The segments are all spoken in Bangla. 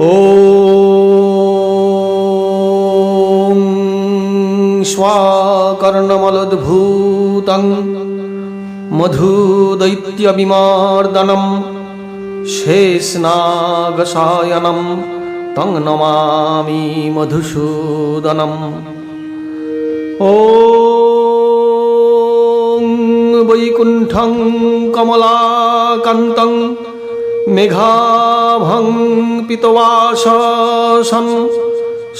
ॐ स्वाकर्णमलद्भूतं मधुदैत्यविमार्दनं शेषनागसायनं तं नमामि मधुसूदनम् ॐ वैकुण्ठं कमलाकन्तं मेघाभङ्ग পিতবাসম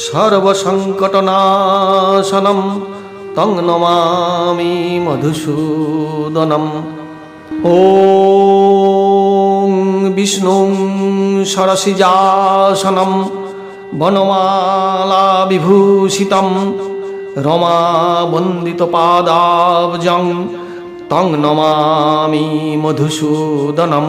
সর্বসংকটনাশনম, তং নমামি মধুসূদনম। ও বিষ্ণু সরসিজাসনম বনমালা বিভূষিতম রমা বন্দিত পাদাবজং তং নমামি মধুসূদনম।